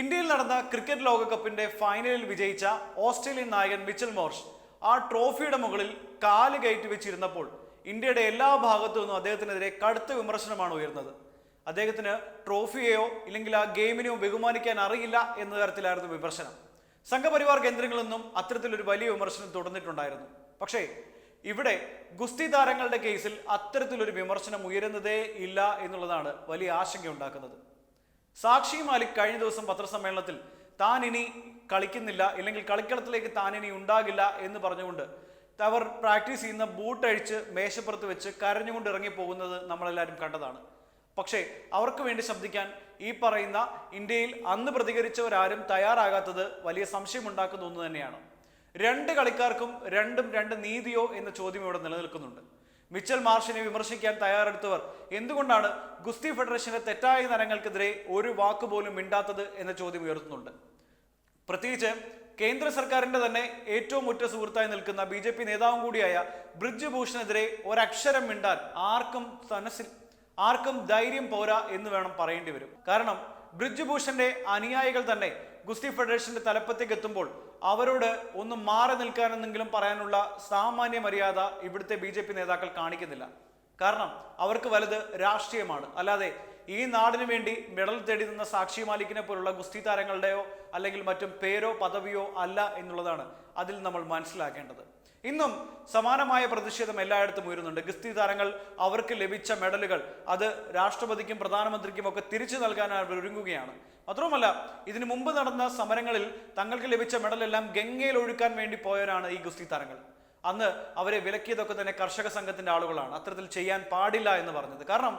ഇന്ത്യയിൽ നടന്ന ക്രിക്കറ്റ് ലോകകപ്പിന്റെ ഫൈനലിൽ വിജയിച്ച ഓസ്ട്രേലിയൻ നായകൻ മിച്ചൽ മോർഷ് ആ ട്രോഫിയുടെ മുകളിൽ കാൽ കയറ്റി വെച്ചിരുന്നപ്പോൾ ഇന്ത്യയുടെ എല്ലാ ഭാഗത്തു നിന്നും അദ്ദേഹത്തിനെതിരെ കടുത്ത വിമർശനമാണ് ഉയർന്നത്. അദ്ദേഹത്തിന് ട്രോഫിയെയോ ഇല്ലെങ്കിൽ ആ ഗെയിമിനെയോ ബഹുമാനിക്കാൻ അറിയില്ല എന്ന തരത്തിലായിരുന്നു വിമർശനം. സംഘപരിവാർ കേന്ദ്രങ്ങളിൽ നിന്നും അത്തരത്തിലൊരു വലിയ വിമർശനം തുടർന്നിട്ടുണ്ടായിരുന്നു. പക്ഷേ ഇവിടെ ഗുസ്തി താരങ്ങളുടെ കേസിൽ അത്തരത്തിലൊരു വിമർശനം ഉയരുന്നതേ ഇല്ല എന്നുള്ളതാണ് വലിയ ആശങ്കയുണ്ടാക്കുന്നത്. സാക്ഷി മാലിക് കഴിഞ്ഞ ദിവസം പത്രസമ്മേളനത്തിൽ താൻ ഇനി കളിക്കുന്നില്ല ഇല്ലെങ്കിൽ കളിക്കളത്തിലേക്ക് താൻ ഇനി ഉണ്ടാകില്ല എന്ന് പറഞ്ഞുകൊണ്ട് അവർ പ്രാക്ടീസ് ചെയ്യുന്ന ബൂട്ട് അഴിച്ച് മേശപ്പുറത്ത് വെച്ച് കരഞ്ഞുകൊണ്ട് ഇറങ്ങി പോകുന്നത് നമ്മളെല്ലാവരും കണ്ടതാണ്. പക്ഷേ അവർക്ക് വേണ്ടി ശബ്ദിക്കാൻ ഈ പറയുന്ന ഇന്ത്യയിൽ അന്ന് പ്രതികരിച്ചവരാരും തയ്യാറാകാത്തത് വലിയ സംശയമുണ്ടാക്കുന്ന ഒന്ന് തന്നെയാണ്. രണ്ട് കളിക്കാർക്കും രണ്ടും രണ്ട് നീതിയോ എന്ന ചോദ്യം ഇവിടെ നിലനിൽക്കുന്നുണ്ട്. മിച്ചൽ മാർഷിനെ വിമർശിക്കാൻ തയ്യാറെടുത്തവർ എന്തുകൊണ്ടാണ് ഗുസ്തി ഫെഡറേഷന്റെ തെറ്റായ നരങ്ങൾക്കെതിരെ ഒരു വാക്കുപോലും മിണ്ടാത്തത് എന്ന ചോദ്യം ഉയർത്തുന്നുണ്ട്. പ്രത്യേകിച്ച് കേന്ദ്ര സർക്കാരിന്റെ തന്നെ ഏറ്റവും ഉറ്റ സുഹൃത്തായി നിൽക്കുന്ന ബി ജെ പി നേതാവും കൂടിയായ ബ്രിജ് ഭൂഷണെതിരെ ഒരക്ഷരം മിണ്ടാൻ ആർക്കും മനസ്സിൽ ആർക്കും ധൈര്യം പോരാ എന്ന് വേണം പറയേണ്ടി വരും. കാരണം ബ്രിജ് ഭൂഷന്റെ അനുയായികൾ തന്നെ ഗുസ്തി ഫെഡറേഷന്റെ തലപ്പത്തേക്ക് എത്തുമ്പോൾ അവരോട് ഒന്ന് മാറി നിൽക്കാനെന്നെങ്കിലും പറയാനുള്ള സാമാന്യ മര്യാദ ഇവിടുത്തെ ബി നേതാക്കൾ കാണിക്കുന്നില്ല. കാരണം അവർക്ക് വലുത് രാഷ്ട്രീയമാണ്. അല്ലാതെ ഈ നാടിന് വേണ്ടി മെഡൽ തേടി നിന്ന സാക്ഷി മാലിക്കിനെ പോലുള്ള ഗുസ്തി താരങ്ങളുടെയോ അല്ലെങ്കിൽ മറ്റും പേരോ പദവിയോ അല്ല എന്നുള്ളതാണ് അതിൽ നമ്മൾ മനസ്സിലാക്കേണ്ടത്. ഇന്നും സമാനമായ പ്രതിഷേധം എല്ലായിടത്തും ഉയരുന്നുണ്ട്. ഗുസ്തി താരങ്ങൾ അവർക്ക് ലഭിച്ച മെഡലുകൾ അത് രാഷ്ട്രപതിക്കും പ്രധാനമന്ത്രിക്കും ഒക്കെ തിരിച്ചു നൽകാൻ അവർ ഒരുങ്ങുകയാണ്. മാത്രവുമല്ല ഇതിനു മുമ്പ് നടന്ന സമരങ്ങളിൽ തങ്ങൾക്ക് ലഭിച്ച മെഡലെല്ലാം ഗംഗയിൽ ഒഴുക്കാൻ വേണ്ടി പോയവരാണ് ഈ ഗുസ്തി താരങ്ങൾ. അന്ന് അവരെ വിലക്കിയതൊക്കെ തന്നെ കർഷക സംഘത്തിന്റെ ആളുകളാണ്. അത്തരത്തിൽ ചെയ്യാൻ പാടില്ല എന്ന് പറഞ്ഞത്. കാരണം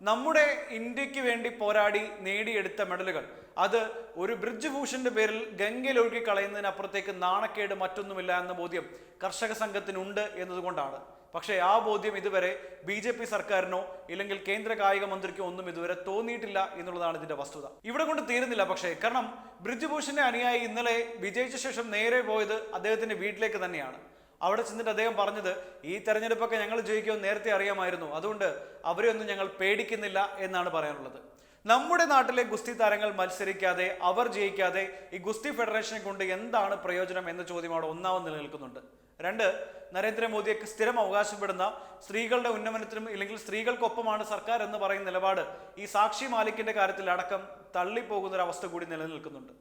നമ്മുടെ ഇന്ത്യയ്ക്ക് വേണ്ടി പോരാടി നേടിയെടുത്ത മെഡലുകൾ. അത് ഒരു ബ്രിഡ്ജ് ഭൂഷന്റെ പേരിൽ ഗംഗയിൽ ഒഴുകി കളയുന്നതിനപ്പുറത്തേക്ക് നാണക്കേട് മറ്റൊന്നുമില്ല എന്ന ബോധ്യം കർഷക സംഘത്തിനുണ്ട് എന്നതുകൊണ്ടാണ്. പക്ഷേ ആ ബോധ്യം ഇതുവരെ ബി ജെ പി സർക്കാരിനോ ഇല്ലെങ്കിൽ കേന്ദ്ര കായിക മന്ത്രിക്കോ ഒന്നും ഇതുവരെ തോന്നിയിട്ടില്ല എന്നുള്ളതാണ് ഇതിന്റെ വസ്തുത. ഇവിടെ കൊണ്ട് തീരുന്നില്ല പക്ഷേ കാരണം ബ്രിജ് ഭൂഷന്റെ അനുയായി ഇന്നലെ വിജയിച്ച ശേഷം നേരെ പോയത് അദ്ദേഹത്തിന്റെ വീട്ടിലേക്ക് തന്നെയാണ്. അവിടെ ചെന്നിട്ട് അദ്ദേഹം പറഞ്ഞത് ഈ തെരഞ്ഞെടുപ്പൊക്കെ ഞങ്ങൾ ജയിക്കുമെന്ന് നേരത്തെ അറിയാമായിരുന്നു. അതുകൊണ്ട് അവരെ ഒന്നും ഞങ്ങൾ പേടിക്കുന്നില്ല എന്നാണ് പറയാനുള്ളത്. നമ്മുടെ നാട്ടിലെ ഗുസ്തി താരങ്ങൾ മത്സരിക്കാതെ അവർ ജയിക്കാതെ ഈ ഗുസ്തി ഫെഡറേഷനെ കൊണ്ട് എന്താണ് പ്രയോജനം എന്ന ചോദ്യം അവിടെ ഒന്നാമത് നിലനിൽക്കുന്നുണ്ട്. രണ്ട് നരേന്ദ്രമോദിയൊക്കെ സ്ഥിരം അവകാശപ്പെടുന്ന സ്ത്രീകളുടെ ഉന്നമനത്തിനും ഇല്ലെങ്കിൽ സ്ത്രീകൾക്കൊപ്പമാണ് സർക്കാർ എന്ന് പറയുന്ന നിലപാട് ഈ സാക്ഷി മാലിക്കിന്റെ കാര്യത്തിൽ അടക്കം തള്ളിപ്പോകുന്ന ഒരു അവസ്ഥ കൂടി നിലനിൽക്കുന്നുണ്ട്.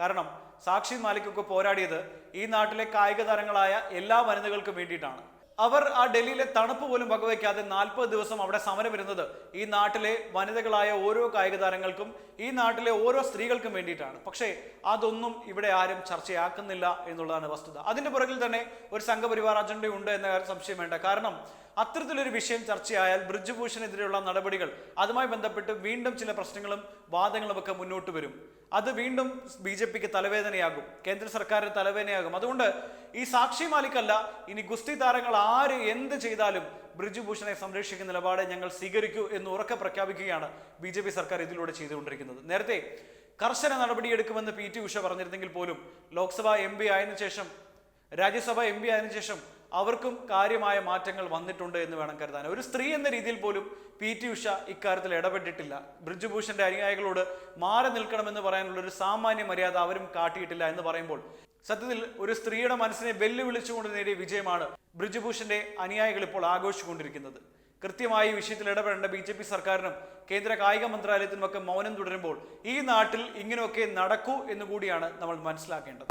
കാരണം സാക്ഷി മാലിക്കൊക്കെ പോരാടിയത് ഈ നാട്ടിലെ കായിക താരങ്ങളായ എല്ലാ വനിതകൾക്കും വേണ്ടിയിട്ടാണ്. അവർ ആ ഡൽഹിയിലെ തണുപ്പ് പോലും വകവയ്ക്കാതെ നാൽപ്പത് ദിവസം അവിടെ സമരം വരുന്നത് ഈ നാട്ടിലെ വനിതകളായ ഓരോ കായിക താരങ്ങൾക്കും ഈ നാട്ടിലെ ഓരോ സ്ത്രീകൾക്കും വേണ്ടിയിട്ടാണ്. പക്ഷേ അതൊന്നും ഇവിടെ ആരും ചർച്ചയാക്കുന്നില്ല എന്നുള്ളതാണ് വസ്തുത. അതിന്റെ പുറകിൽ തന്നെ ഒരു സംഘപരിവാർ അജണ്ടയുണ്ട് എന്ന സംശയം വേണ്ട. കാരണം അത്തരത്തിലൊരു വിഷയം ചർച്ചയായാൽ ബ്രിജ് ഭൂഷണെതിരെയുള്ള നടപടികൾ അതുമായി ബന്ധപ്പെട്ട് വീണ്ടും ചില പ്രശ്നങ്ങളും വാദങ്ങളും ഒക്കെ മുന്നോട്ട് വരും. അത് വീണ്ടും ബി ജെ പിക്ക് തലവേദനയാകും. കേന്ദ്ര സർക്കാരിന് തലവേദനയാകും. അതുകൊണ്ട് ഈ സാക്ഷി മാലിക്കല്ല ഇനി ഗുസ്തി താരങ്ങൾ ആര് എന്ത് ചെയ്താലും ബ്രിജ് ഭൂഷണെ സംരക്ഷിക്കുന്ന നിലപാട് ഞങ്ങൾ സ്വീകരിക്കൂ എന്ന് ഉറക്കെ പ്രഖ്യാപിക്കുകയാണ് ബി ജെ പി സർക്കാർ ഇതിലൂടെ ചെയ്തുകൊണ്ടിരിക്കുന്നത്. നേരത്തെ കർശന നടപടിയെടുക്കുമെന്ന് പി ടി ഉഷ പറഞ്ഞിരുന്നെങ്കിൽ പോലും ലോക്സഭ എം പി ആയതിനു ശേഷം രാജ്യസഭ എം പി ആയതിനു ശേഷം അവർക്കും കാര്യമായ മാറ്റങ്ങൾ വന്നിട്ടുണ്ട് എന്ന് വേണം കരുതാൻ. ഒരു സ്ത്രീ എന്ന രീതിയിൽ പോലും പി ടി ഉഷ ഇക്കാര്യത്തിൽ ഇടപെട്ടിട്ടില്ല. ബ്രിജുഭൂഷന്റെ അനുയായികളോട് മാറി നിൽക്കണമെന്ന് പറയാനുള്ള ഒരു സാമാന്യ മര്യാദ അവരും കാട്ടിയിട്ടില്ല എന്ന് പറയുമ്പോൾ സത്യത്തിൽ ഒരു സ്ത്രീയുടെ മനസ്സിനെ വെല്ലുവിളിച്ചുകൊണ്ട് നേടിയ വിജയമാണ് ബ്രിജുഭൂഷന്റെ അനുയായികൾ ഇപ്പോൾ ആഘോഷിച്ചുകൊണ്ടിരിക്കുന്നത്. കൃത്യമായി ഈ വിഷയത്തിൽ ഇടപെടേണ്ട ബി ജെ പി സർക്കാരിനും കേന്ദ്ര കായിക മന്ത്രാലയത്തിനും ഒക്കെ മൗനം തുടരുമ്പോൾ ഈ നാട്ടിൽ ഇങ്ങനെയൊക്കെ നടക്കൂ എന്നുകൂടിയാണ് നമ്മൾ മനസ്സിലാക്കേണ്ടത്.